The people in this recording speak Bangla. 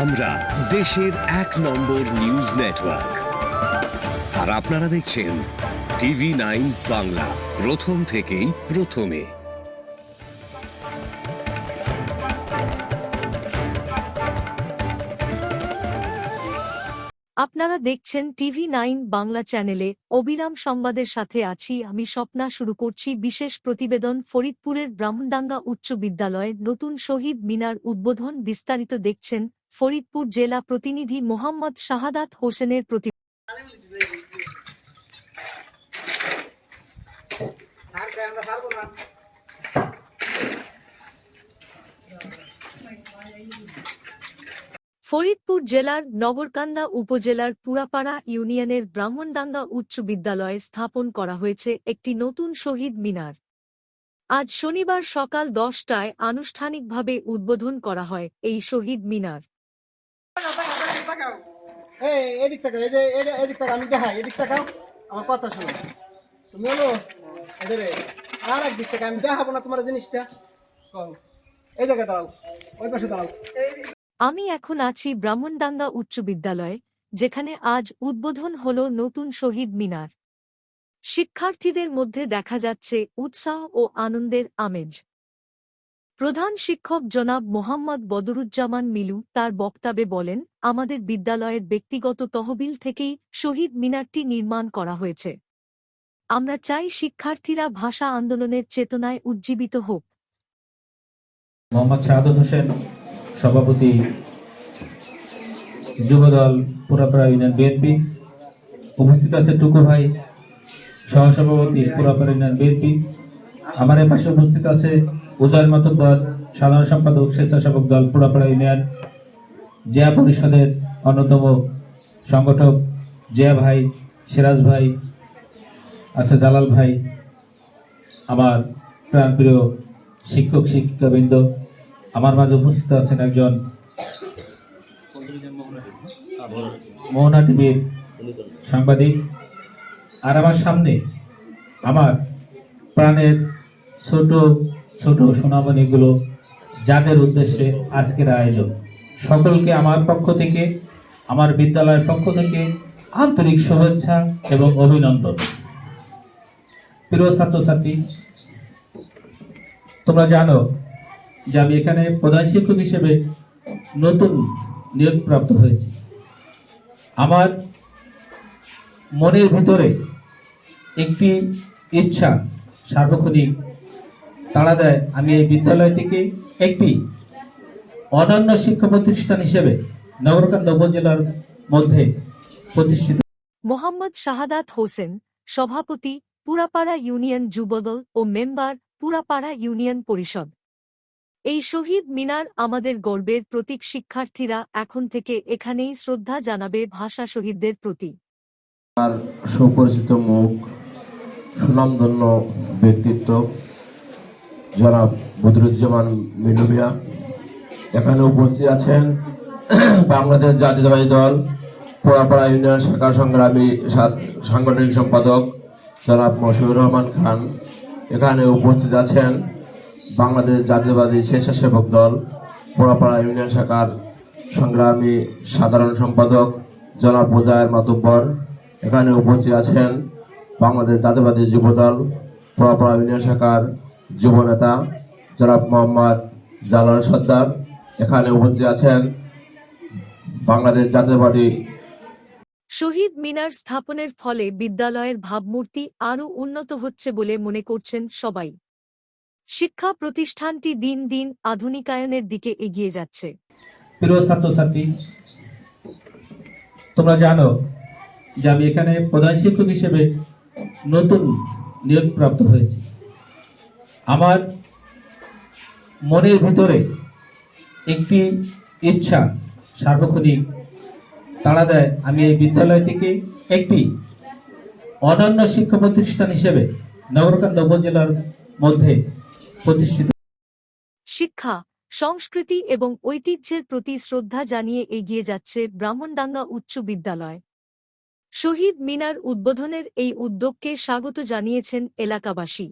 আমরা দেশের এক নম্বর নিউজ নেটওয়ার্ক আর আপনারা দেখছেন টিভি নাইন বাংলা, প্রথম থেকেই প্রথমে। আপনারা দেখছেন টিভি নাইন বাংলা চ্যানেলে। অবিরাম সংবাদের সাথে আছি আমি স্বপ্না, শুরু করছি বিশেষ প্রতিবেদন ফরিদপুরের ব্রাহ্মণডাঙ্গা উচ্চ বিদ্যালয়ে নতুন শহীদ মিনার উদ্বোধন। বিস্তারিত দেখছেন ফরিদপুর জেলা প্রতিনিধি মোহাম্মদ শাহাদাত হোসেনের প্রতি ফরিদপুর জেলার নগরকান্দা উপজেলার পুরাপাড়া ইউনিয়নের ব্রাহ্মণডাঙ্গা উচ্চ বিদ্যালয়ে স্থাপন করা হয়েছে একটি নতুন শহীদ মিনার। আজ শনিবার সকাল দশটায় আনুষ্ঠানিকভাবে উদ্বোধন করা হয় এই শহীদ মিনার। আমি এখন আছি ব্রাহ্মণডাঙ্গা উচ্চ বিদ্যালয়ে, যেখানে আজ উদ্বোধন হল নতুন শহীদ মিনার। শিক্ষার্থীদের মধ্যে দেখা যাচ্ছে উৎসাহ ও আনন্দের আমেজ। প্রধান শিক্ষক জনাব মোহাম্মদ বদরুজ্জামান মিলু তার বক্তব্যে বলেন, আমাদের বিদ্যালয়ের ব্যক্তিগত তহবিল থেকেই শহীদ মিনারটি নির্মাণ করা হয়েছে। আমরা চাই শিক্ষার্থীরা ভাষা আন্দোলনের চেতনায় উজ্জীবিত হোক। মোহাম্মদ হোসেন সভাপতি যুবদল পুরাপাড়া ইউনিয়ন বিএনপি। উপস্থিত আছে টুকু ভাই, সহসভাপতি পুরাপাড়া ইউনিয়ন বিএনপি। আমার পাশে উপস্থিত আছে উজয় মাতব্বর সাধারণ সম্পাদক, স্বেচ্ছাসেবক দল পুরাপাড়া ইউনিয়ন, জেয়া পরিষদের অন্যতম সংগঠক জেয়া ভাই, সিরাজ ভাই, আছে জালাল ভাই, আমার প্রাণপ্রিয় শিক্ষক, শিক্ষিকাবৃন্দ। আমার মাঝে উপস্থিত আছেন একজন মোহনা টিভির সাংবাদিক। আর আমার সামনে আমার প্রাণের ছোট ছোট সোনামণিগুলো, যাদের উদ্দেশ্যে আজকের আয়োজন। সকলকে আমার পক্ষ থেকে, আমার বিদ্যালয়ের পক্ষ থেকে আন্তরিক শুভেচ্ছা এবং অভিনন্দন। প্রিয় ছাত্রছাত্রী, তোমরা জানো যে আমি এখানে প্রধান শিক্ষক হিসেবে নতুন নিয়োগপ্রাপ্ত হয়েছি। আমার মনের ভিতরে একটি ইচ্ছা সার্বক্ষণিক তাড়া দেয়। আমি এই বিদ্যালয়টিকে একটি অনন্য শিক্ষা প্রতিষ্ঠান হিসেবে নগরকান্দা উপজেলার মধ্যে প্রতিষ্ঠিত। মোহাম্মদ শাহাদাত হোসেন, সভাপতি, পুরাপাড়া ইউনিয়ন যুবদল ও মেম্বার, পুরাপাড়া ইউনিয়ন পরিষদ। এই শহীদ মিনার আমাদের গর্বের প্রতীক শিক্ষার্থীরা এখন থেকে এখানেই শ্রদ্ধা জানাবে ভাষা শহীদদের প্রতি। তার সুপরিচিত মুখ, সুনামধন্য ব্যক্তিত্ব, জনাব বদরুজ্জামান মিলুমিয়া এখানে উপস্থিত আছেন বাংলাদেশ জাতীয়তাবাদী দল, পোড়াপাড়া ইউনিয়ন শাখা সংগ্রামী সাংগঠনিক সম্পাদক জনাব মশিউর রহমান খান। এখানে উপস্থিত আছেন বাংলাদেশ জাতীয়বাদী স্বেচ্ছাসেবক দল, পোড়াপাড়া ইউনিয়ন শাখার সংগ্রামী সাধারণ সম্পাদক জনাব মুজায়ের মাতুব্বর। এখানে উপস্থিত আছেন বাংলাদেশ জাতীয়বাদী যুবদল পোড়াপাড়া ইউনিয়ন শাখার যুব নেতা জনাব মোহাম্মদ জালাল সর্দার। এখানে উপস্থিত আছেন বাংলাদেশ জাতীয়বাদী শহীদ মিনার স্থাপনের ফলে বিদ্যালয়ের ভাবমূর্তি আরও উন্নত হচ্ছে বলে মনে করছেন সবাই। শিক্ষা প্রতিষ্ঠানটি দিন দিন আধুনিকায়নের দিকে এগিয়ে যাচ্ছে। তোমরা জানো যে আমি এখানে প্রধান শিক্ষক হিসেবে নতুন নিয়োগপ্রাপ্ত হয়েছি। আমার মনের ভিতরে একটি ইচ্ছা সার্বক্ষণিক, তাড়া দেয়। আমি এই বিদ্যালয়টিকে একটি অনন্য শিক্ষা প্রতিষ্ঠান হিসেবে নগরকান্দা উপজেলার মধ্যে প্রতিষ্ঠিত। শিক্ষা, সংস্কৃতি এবং ঐতিহ্যের প্রতি শ্রদ্ধা জানিয়ে এগিয়ে যাচ্ছে ব্রাহ্মণডাঙ্গা উচ্চ বিদ্যালয়। শহীদ মিনার উদ্বোধনের এই উদ্যোগকে স্বাগত জানিয়েছেন এলাকাবাসী।